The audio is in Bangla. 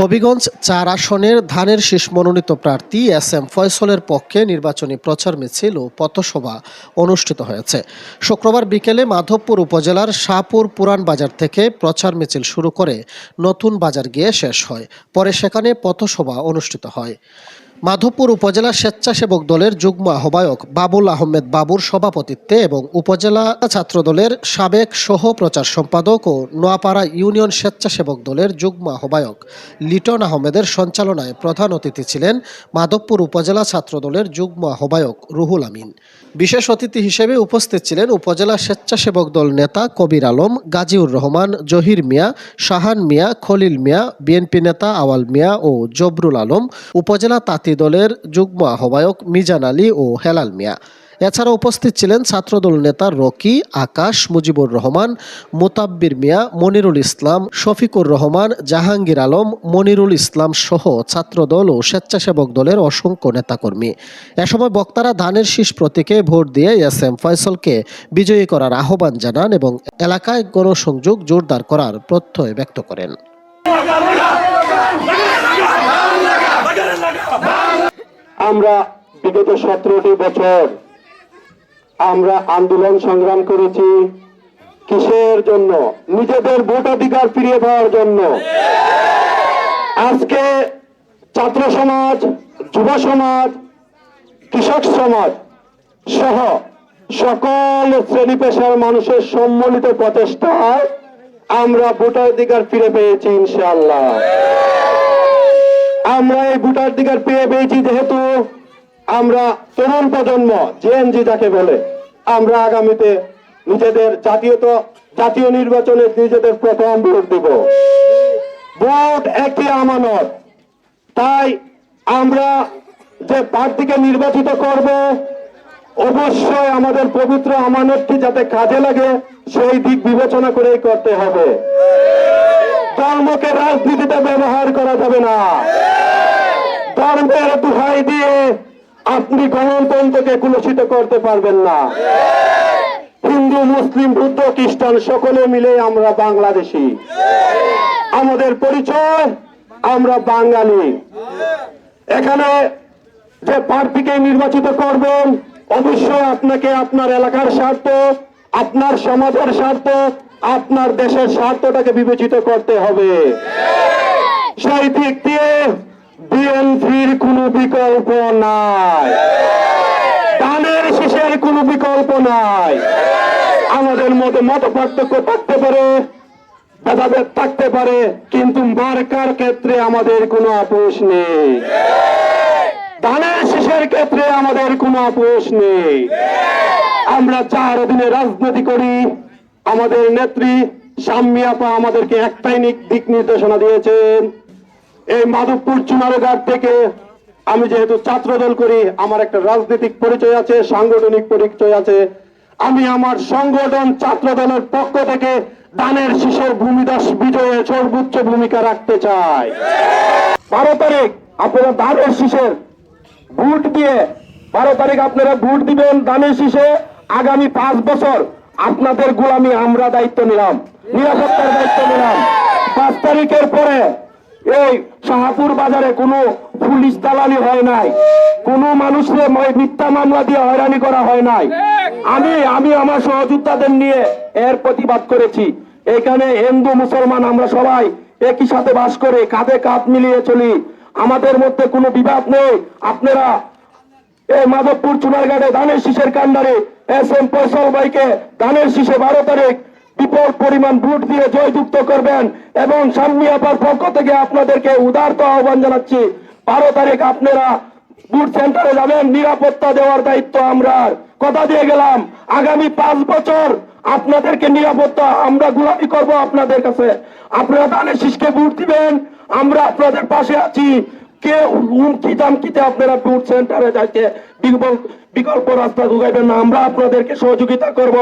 হবিগঞ্জ চার আসনের ধানের শীষ মনোনীত প্রার্থী এস এম ফয়সলের পক্ষে নির্বাচনী প্রচার মিছিল ও পথসভা অনুষ্ঠিত হয়েছে। শুক্রবার বিকেলে মাধবপুর উপজেলার শাহপুর পুরান বাজার থেকে প্রচার মিছিল শুরু করে নতুন বাজার গিয়ে শেষ হয়। পরে সেখানে পথসভা অনুষ্ঠিত হয়। মাধবপুর উপজেলা স্বেচ্ছাসেবক দলের যুগ্ম আহ্বায়ক বাবুল আহমেদ বাবুর সভাপতিত্বে এবং উপজেলা ছাত্রদলের সাবেক সহ প্রচার সম্পাদক ও নোয়াপাড়া ইউনিয়ন স্বেচ্ছাসেবক দলের যুগ্ম আহ্বায়ক লিটন আহমেদের সঞ্চালনায় প্রধান অতিথি ছিলেন মাধবপুর উপজেলা ছাত্রদলের যুগ্ম আহ্বায়ক রুহুল আমিন। বিশেষ অতিথি হিসেবে উপস্থিত ছিলেন উপজেলা স্বেচ্ছাসেবক দল নেতা কবির আলম, গাজীউর রহমান, জহির মিয়া, শাহান মিয়া, খলিল মিয়া, বিএনপি নেতা আওয়াল মিয়া ও জবরুল আলম, উপজেলা তাঁতি দলের যুগ্ম আহ্বায়ক মিজান আলী ও হেলাল মিয়া। এছাড়া উপস্থিত ছিলেন ছাত্রদল নেতা রকি, আকাশ, মুজিবুর রহমান, মোতাব্বির মিয়া, মনিরুল ইসলাম, শফিকুর রহমান, জাহাঙ্গীর আলম, মনিরুল ইসলাম সহ ছাত্রদল ও স্বেচ্ছাসেবক দলের অসংখ্য নেতাকর্মী। এ সময় বক্তারা ধানের শীষ প্রতীকে ভোট দিয়ে এস এম ফয়সলকে বিজয়ী করার আহ্বান জানান এবং এলাকায় গণসংযোগ জোরদার করার প্রত্যয় ব্যক্ত করেন। আমরা বিগত সতেরোটি বছর আমরা আন্দোলন সংগ্রাম করেছি কিসের জন্য? নিজেদের ভোটাধিকার ফিরিয়ে পাওয়ার জন্য। আজকে ছাত্র সমাজ, যুব সমাজ, কৃষক সমাজ সহ সকল শ্রেণি পেশার মানুষের সম্মিলিত প্রচেষ্টায় আমরা ভোটাধিকার ফিরে পেয়েছি, ইনশাআল্লাহ। আমরা এই ভোটাধিকার পেয়ে পেয়েছি যেহেতু আমরা তরুণ প্রজন্ম জেএনজি যাকে বলে, আমরা আগামীতে নিজেদের জাতীয়ত, জাতীয় নির্বাচনে নিজেদের প্রথম ভোট দিব। ভোট একটি আমানত। তাই আমরা যে প্রার্থীকে নির্বাচিত করব, অবশ্যই আমাদের পবিত্র আমানতটি যাতে কাজে লাগে, সেই দিক বিবেচনা করেই করতে হবে। ধর্মকে রাজনীতিতে ব্যবহার করা যাবে না। ধর্মের দুহাই দিয়ে আপনি গণতন্ত্রকে কুলসিত করতে পারবেন না। হিন্দু, মুসলিম, বুদ্ধ, খ্রিস্টান, সকলে মিলে আমরা বাংলাদেশি। আমাদের পরিচয়, আমরা বাঙালি। এখানে যে প্রার্থীকে নির্বাচিত করবেন, অবশ্যই আপনাকে আপনার এলাকার স্বার্থ, আপনার সমাজের স্বার্থ আপনার দেশের স্বার্থটাকে বিবেচিত করতে হবে। সেই দিক দিয়ে বিএনপির কোনো বিকল্প নাই। ধানের শীষের কোনো বিকল্প নাই। আমাদের মধ্যে মত পার্থক্য থাকতে পারে, ভেদাভেদ থাকতে পারে, কিন্তু মার্কার ক্ষেত্রে আমাদের কোনো আপোষ নেই। ধানের শেষের ক্ষেত্রে আমাদের কোনো আপোষ নেই। আমরা চার অধীনে রাজনীতি করি আমাদের নেত্রী সাম্মী আপা আমাদেরকে একটাই দিক নির্দেশনা দিয়েছেন। এই মাধবপুর চুনারঘাট থেকে আমি যেহেতু ছাত্রদল করি, আমার একটা রাজনৈতিক পরিচয় আছে, সাংগঠনিক পরিচয় আছে। আমি আমার সংগঠন ছাত্রদলের পক্ষ থেকে দানের শীষের ভূমিদাস বিজয়ে সর্বোচ্চ ভূমিকা রাখতে চাই। বারো তারিখ আপনারা দানের শীষের ভোট দিয়ে বারো তারিখ আপনারা ভোট দিবেন দানের শীষে আগামী পাঁচ বছর আপনাদের গোলামি, আমরা দায়িত্ব নিলাম। নিরাপত্তার দায়িত্ব নিলাম। পাঁচ তারিখের পরে এই শাহাপুর বাজারে কোনো পুলিশ দালালি হয় নাই। কোনো মানুষকে মিথ্যা মামলা দিয়ে হয়রানি করা হয় নাই। আমি আমি আমার সহযোদ্ধাদের নিয়ে এর প্রতিবাদ করেছি। এখানে হিন্দু, মুসলমান, আমরা সবাই একই সাথে বাস করে কাঁধে কাঁধ মিলিয়ে চলি। আমাদের মধ্যে কোনো বিবাদ নেই। আপনারা এই মাধবপুর চুনারঘাটে ধানের শীষের কান্ডারে এস এম ফয়সল ভাইকে ধানের শীষে বারো তারিখ বিপুল পরিমাণ ভোট দিয়ে জয়যুক্ত করবেন এবং সাম্মি আপার পক্ষ থেকে আপনাদেরকে উদারত আহ্বান জানাচ্ছি, বারো তারিখ আপনারা বুথ সেন্টারে যাবেন, নিরাপত্তা দেওয়ার দায়িত্ব আমরা কথা দিয়ে গেলাম, আগামী পাঁচ বছর আপনাদেরকে নিরাপত্তা আমরা গোলামি করব আপনাদের কাছে। আপনারা ধানের শীষকে ভোট দিবেন, আমরা আপনাদের পাশে আছি। কে হুমকি দামকিতে আপনারা বুথ সেন্টারে যাইতে বিকল্প রাস্তা ঢুকাইবেন না, আমরা আপনাদেরকে সহযোগিতা করব।